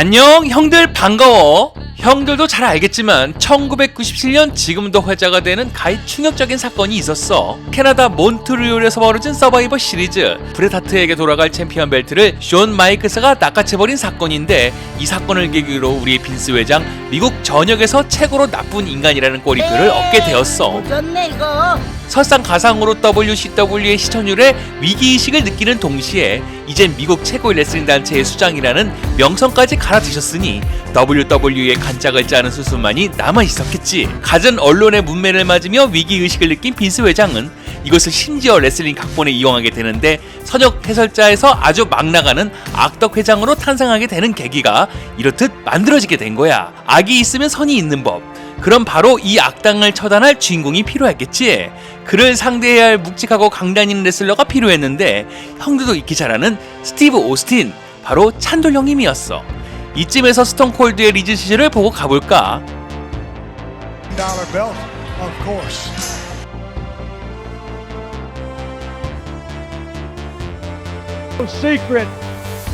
안녕 형들 반가워. 형들도 잘 알겠지만 1997년 지금도 회자가 되는 가히 충격적인 사건이 있었어. 캐나다 몬트리올에서 벌어진 서바이버 시리즈. 브렛 하트에게 돌아갈 챔피언 벨트를 쇼 마이크스가 낚아채버린 사건인데 이 사건을 계기로 우리 빈스 회장 미국 전역에서 최고로 나쁜 인간이라는 꼬리표를 얻게 되었어. 좋네 이거. 설상가상으로 WCW의 시청률에 위기의식을 느끼는 동시에 이젠 미국 최고의 레슬링 단체의 수장이라는 명성까지 갈아드셨으니 WWE의 간짝을 짜는 수순만이 남아있었겠지. 갖은 언론의 문매를 맞으며 위기의식을 느낀 빈스 회장은 이것을 심지어 레슬링 각본에 이용하게 되는데 선역 해설자에서 아주 막 나가는 악덕 회장으로 탄생하게 되는 계기가 이렇듯 만들어지게 된 거야. 악이 있으면 선이 있는 법 그럼 바로 이 악당을 처단할 주인공이 필요했겠지. 그를 상대해야 할 묵직하고 강단 있는 레슬러가 필요했는데 형들도 익히 잘 아는 스티브 오스틴 바로 찬돌 형님이었어. 이쯤에서 스톤 콜드의 리즈 시절을 보고 가볼까? dollar belt, of course. no secret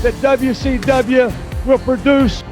that WCW will produce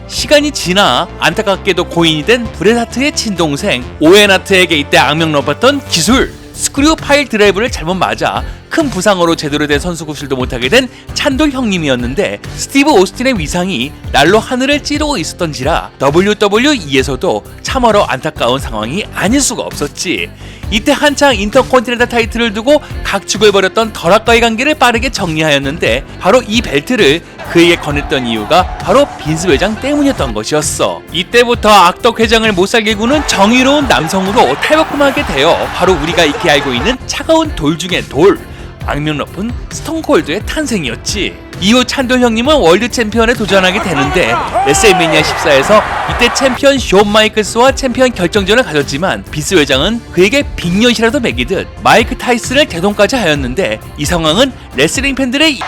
시간이 지나 안타깝게도 고인이 된 브렛 하트의 친동생 오웬 하트에게 이때 악명 높았던 기술 스크류 파일 드라이브를 잘못 맞아 큰 부상으로 제대로 된 선수 구실도 못하게 된 찬돌 형님이었는데 스티브 오스틴의 위상이 날로 하늘을 찌르고 있었던지라 WWE에서도 참으로 안타까운 상황이 아닐 수가 없었지. 이때 한창 인터컨티넨탈 타이틀을 두고 각축을 벌였던 덜아까이 관계를 빠르게 정리하였는데 바로 이 벨트를 그에게 건넸던 이유가 바로 빈스 회장 때문이었던 것이었어. 이때부터 악덕 회장을 못살게 구는 정의로운 남성으로 탈바꿈하게 되어 바로 우리가 익히 알고 있는 차가운 돌 중의 돌. 악명 높은 스톤콜드의 탄생이었지. 이후 찬돌 형님은 월드 챔피언에 도전하게 되는데 레슬매니아 14에서 이때 챔피언 쇼 마이클스와 챔피언 결정전을 가졌지만 비스 회장은 그에게 빅년이라도 매기듯 마이크 타이슨을 대동까지 하였는데 이 상황은 레슬링 팬들의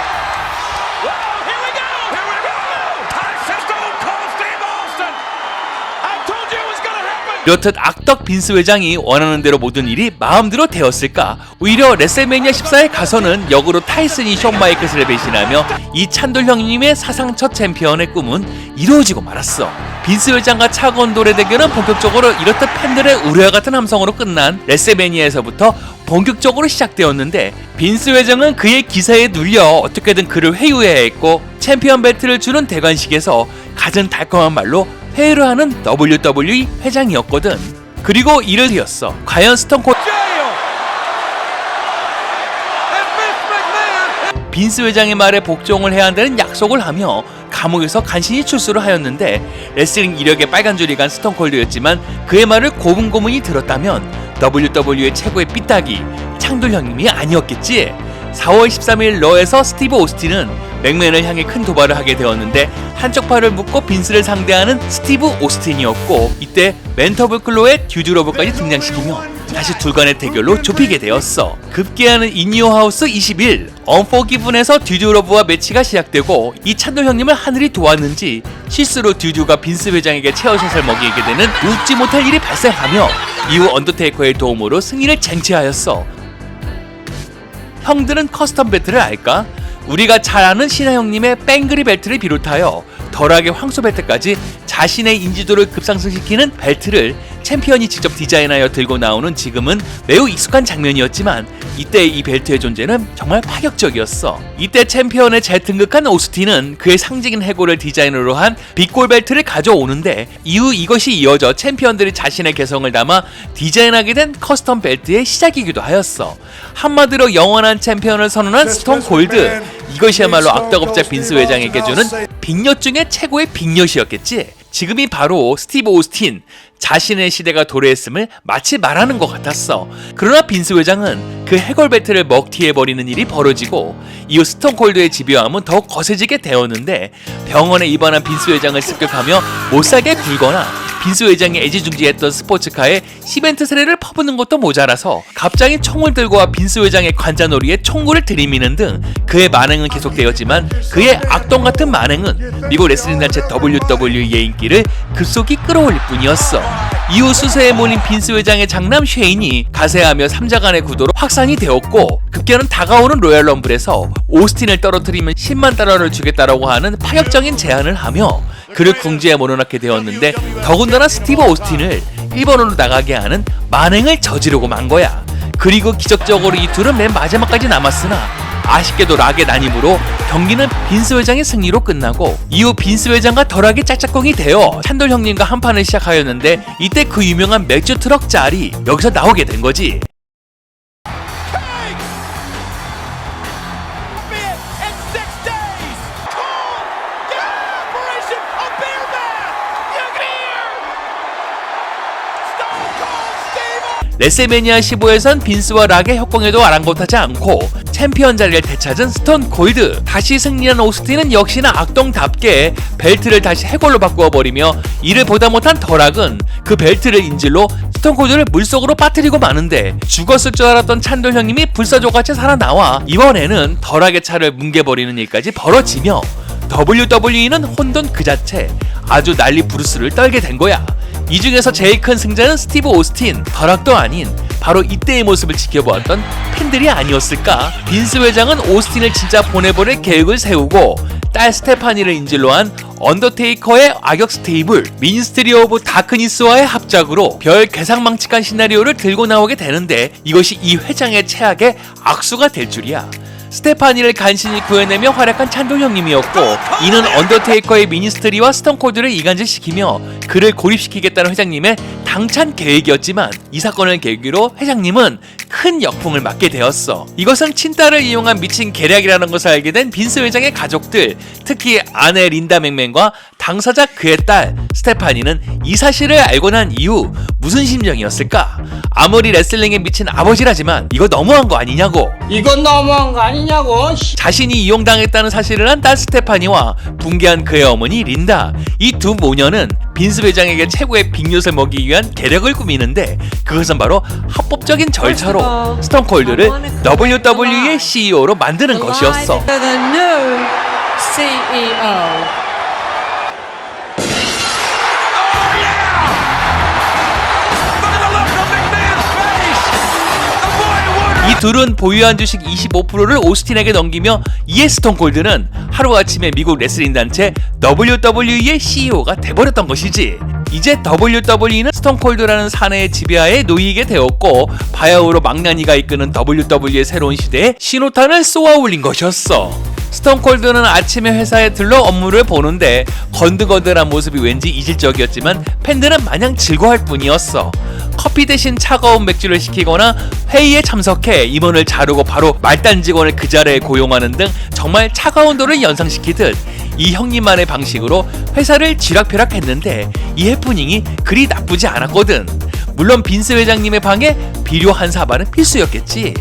이렇듯 악덕 빈스 회장이 원하는 대로 모든 일이 마음대로 되었을까? 오히려 레슬매니아 14에 가서는 역으로 타이슨이 션 마이클스를 배신하며 이 찬돌 형님의 사상 첫 챔피언의 꿈은 이루어지고 말았어. 빈스 회장과 차가운 돌의 대결은 본격적으로 이렇듯 팬들의 우려와 같은 함성으로 끝난 레슬매니아에서부터 본격적으로 시작되었는데 빈스 회장은 그의 기사에 눌려 어떻게든 그를 회유해야 했고 챔피언 벨트를 주는 대관식에서 가장 달콤한 말로 회유를 하는 WWE 회장이었거든. 그리고 이를 이었어. 과연 스톤콜 빈스 회장의 말에 복종을 해야 한다는 약속을 하며 감옥에서 간신히 출소를 하였는데 레슬링 이력에 빨간 줄이 간 스톤콜드였지만 그의 말을 고분고분히 들었다면 WWE 최고의 삐딱이 창돌 형님이 아니었겠지. 4월 13일 러에서 스티브 오스틴은 맥맨을 향해 큰 도발을 하게 되었는데 한쪽 팔을 묶고 빈스를 상대하는 스티브 오스틴이었고 이때 멘터블 클로의 듀드러브까지 등장시키며 다시 둘 간의 대결로 좁히게 되었어. 급기야는 인니오 하우스 21 언포기분에서 듀듀러브와 매치가 시작되고 이 찬돌 형님을 하늘이 도왔는지 실수로 듀듀가 빈스 회장에게 체어샷을 먹이게 되는 웃지 못할 일이 발생하며 이후 언더테이커의 도움으로 승리를 쟁취하였어. 형들은 커스텀 벨트를 알까? 우리가 잘 아는 신하 형님의 뺑그리 벨트를 비롯하여 덜하게 황소 벨트까지 자신의 인지도를 급상승시키는 벨트를 챔피언이 직접 디자인하여 들고 나오는 지금은 매우 익숙한 장면이었지만 이때 이 벨트의 존재는 정말 파격적이었어. 이때 챔피언에 재등극한 오스틴은 그의 상징인 해골을 디자인으로 한 빅골 벨트를 가져오는데 이후 이것이 이어져 챔피언들이 자신의 개성을 담아 디자인하게 된 커스텀 벨트의 시작이기도 하였어. 한마디로 영원한 챔피언을 선언한 스톤 골드. 이것이야말로 악덕업자 빈스 회장에게 주는 빅엿 중에 최고의 빅엿이었겠지. 지금이 바로 스티브 오스틴 자신의 시대가 도래했음을 마치 말하는 것 같았어. 그러나 빈스 회장은 그 해골 배틀을 먹튀해버리는 일이 벌어지고 이후 스톤콜드의 집요함은 더욱 거세지게 되었는데 병원에 입원한 빈스 회장을 습격하며 못살게 굴거나 빈스 회장이 애지중지했던 스포츠카에 시멘트 세례를 퍼붓는 것도 모자라서 갑자기 총을 들고 와 빈스 회장의 관자놀이에 총구를 들이미는 등 그의 만행은 계속되었지만 그의 악동 같은 만행은 미국 레슬링 단체 WWE의 인기를 급속히 끌어올릴 뿐이었어. 이후 수세에 몰린 빈스 회장의 장남 쉐인이 가세하며 삼자간의 구도로 확산이 되었고 급기야는 다가오는 로얄 럼블에서 오스틴을 떨어뜨리면 10만 달러를 주겠다라고 하는 파격적인 제안을 하며 그를 궁지에 몰아넣게 되었는데 더군다나 스티브 오스틴을 일본으로 나가게 하는 만행을 저지르고 만 거야. 그리고 기적적으로 이 둘은 맨 마지막까지 남았으나 아쉽게도 락의 난입으로 경기는 빈스 회장의 승리로 끝나고 이후 빈스 회장과 덜하게 짝짝꿍이 되어 찬돌 형님과 한 판을 시작하였는데 이때 그 유명한 맥주 트럭 짤이 여기서 나오게 된 거지. 레슬매니아 15에선 빈스와 락의 협공에도 아랑곳하지 않고 챔피언 자리를 되찾은 스톤 골드 다시 승리한 오스틴은 역시나 악동답게 벨트를 다시 해골로 바꾸어 버리며 이를 보다 못한 더락은 그 벨트를 인질로 스톤 콜드를 물속으로 빠뜨리고 마는데 죽었을 줄 알았던 찬돌 형님이 불사조같이 살아나와 이번에는 덜하게 차를 뭉개버리는 일까지 벌어지며 WWE는 혼돈 그 자체 아주 난리 부르스를 떨게 된 거야. 이 중에서 제일 큰 승자는 스티브 오스틴, 덜락도 아닌 바로 이때의 모습을 지켜보았던 팬들이 아니었을까? 빈스 회장은 오스틴을 진짜 보내버릴 계획을 세우고 딸 스테파니를 인질로 한 언더테이커의 악역 스테이블, 미니스트리 오브 다크니스와의 합작으로 별 괴상망측한 시나리오를 들고 나오게 되는데 이것이 이 회장의 최악의 악수가 될 줄이야. 스테파니를 간신히 구해내며 활약한 찬돌 형님이었고 이는 언더테이커의 미니스트리와 스톤콜드를 이간질시키며 그를 고립시키겠다는 회장님의 당찬 계획이었지만 이 사건을 계기로 회장님은 큰 역풍을 맞게 되었어. 이것은 친딸을 이용한 미친 계략이라는 것을 알게 된 빈스 회장의 가족들, 특히 아내 린다 맥맨과 당사자 그의 딸 스테파니는 이 사실을 알고 난 이후 무슨 심정이었을까? 아무리 레슬링에 미친 아버지라지만 이거 너무한 거 아니냐고. 이건 너무한 거 아니냐고. 씨. 자신이 이용당했다는 사실을 한 딸 스테파니와 붕괴한 그의 어머니 린다 이 두 모녀는 빈스 회장에게 최고의 빅엿을 먹이기 위한 계략을 꾸미는데 그것은 바로 합법적인 절차로 스톤콜드를 WWE의 CEO로 만드는 것이었어 E. 이 둘은 보유한 주식 25%를 오스틴에게 넘기며 이에 스톤콜드는 하루아침에 미국 레슬링 단체 WWE의 CEO가 돼버렸던 것이지. 이제 WWE는 스톤콜드라는 사내의 지배하에 놓이게 되었고 바야흐로 망나니가 이끄는 WWE의 새로운 시대에 신호탄을 쏘아 올린 것이었어. 스톤콜드는 아침에 회사에 들러 업무를 보는데 건드건드한 모습이 왠지 이질적이었지만 팬들은 마냥 즐거워할 뿐이었어. 커피 대신 차가운 맥주를 시키거나 회의에 참석해 임원을 자르고 바로 말단 직원을 그 자리에 고용하는 등 정말 차가운 도를 연상시키듯 이 형님만의 방식으로 회사를 쥐락펴락했는데 이 해프닝이 그리 나쁘지 않았거든. 물론 빈스 회장님의 방에 비료 한 사발은 필수였겠지.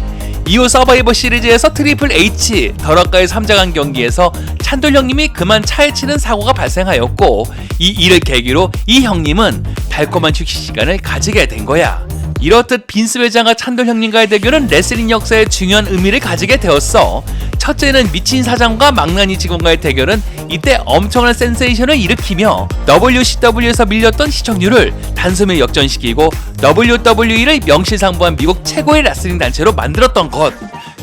이후 서바이버 시리즈에서 트리플 H 더락과의 3자간 경기에서 찬돌 형님이 그만 차에 치는 사고가 발생하였고 이 일을 계기로 이 형님은 달콤한 휴식 시간을 가지게 된 거야. 이렇듯 빈스 회장과 찬돌 형님과의 대결은 레슬링 역사에 중요한 의미를 가지게 되었어. 첫째는 미친 사장과 망나니 직원과의 대결은 이때 엄청난 센세이션을 일으키며 WCW에서 밀렸던 시청률을 단숨에 역전시키고 WWE를 명실상부한 미국 최고의 레슬링 단체로 만들었던 것.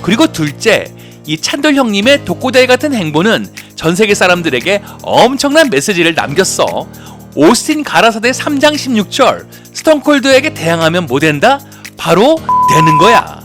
그리고 둘째, 이 찬돌 형님의 독고다이 같은 행보는 전 세계 사람들에게 엄청난 메시지를 남겼어. 오스틴 가라사대 3장 16절 스톤콜드에게 대항하면 뭐 된다? 바로 되는 거야.